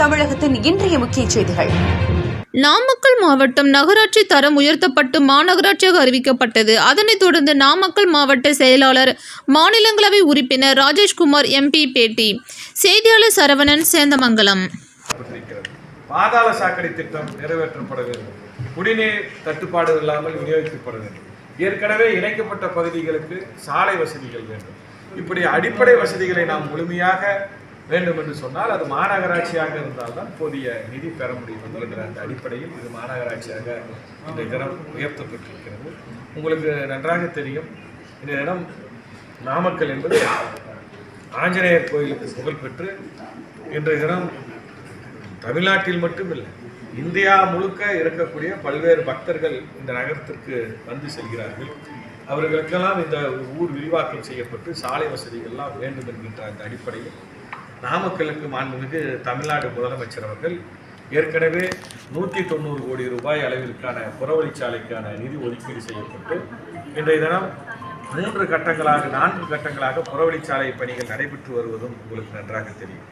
நாளிதழின் இன்றைய முக்கிய செய்திகள். நாமக்கல் மாவட்டம் நகராட்சி தரம் உயர்த்தப்பட்டு மாநகராட்சியாக அறிவிக்கப்பட்டது. அதனைத் தொடர்ந்து நாமக்கல் மாவட்ட செயலாளர் மாநிலங்களவை உறுப்பினர் ராஜேஷ்குமார் எம்பி பேட்டி. செய்தியாளர் சரவணன் சேந்தமங்கலம். பாதாள சாக்கடை திட்டம் நிறைவேற்றப்பட வேண்டும். குடிநீர் தட்டுப்பாடு இல்லாமல் விநியோகிக்கப்பட வேண்டும். ஏற்கனவே இணைக்கப்பட்ட பகுதிகளுக்கு சாலை வசதிகள் வேண்டும். இப்படி அடிப்படை வசதிகளை நாம் முழுமையாக வேண்டும் என்று சொன்னால் அது மாநகராட்சியாக இருந்தால்தான் போதிய நிதி பெற முடியும் என்கிற அந்த அடிப்படையில் இது மாநகராட்சியாக இந்த தினம் உயர்த்தப்பட்டிருக்கிறது. உங்களுக்கு நன்றாக தெரியும் இந்த இடம் நாமக்கல் என்பது ஆஞ்சநேயர் கோயிலுக்கு புகழ்பெற்று இன்றைய தினம் தமிழ்நாட்டில் மட்டுமில்லை இந்தியா முழுக்க இருக்கக்கூடிய பல்வேறு பக்தர்கள் இந்த நகரத்திற்கு வந்து செல்கிறார்கள். அவர்களுக்கெல்லாம் இந்த ஊர் விரிவாக்கம் செய்யப்பட்டு சாலை வசதிகள்லாம் வேண்டும் என்கின்ற அந்த அடிப்படையில் நாமக்கலுக்கு மாண்புமிகு தமிழ்நாடு முதலமைச்சர் அவர்கள் ஏற்கனவே நூற்றி தொண்ணூறு கோடி ரூபாய் அளவிற்கான புறவழிச்சாலைக்கான நிதி ஒதுக்கீடு செய்யப்பட்டு இன்றைய தினம் மூன்று கட்டங்களாக நான்கு கட்டங்களாக புறவழிச்சாலை பணிகள் நடைபெற்று வருவதும் உங்களுக்கு நன்றாக தெரியும்.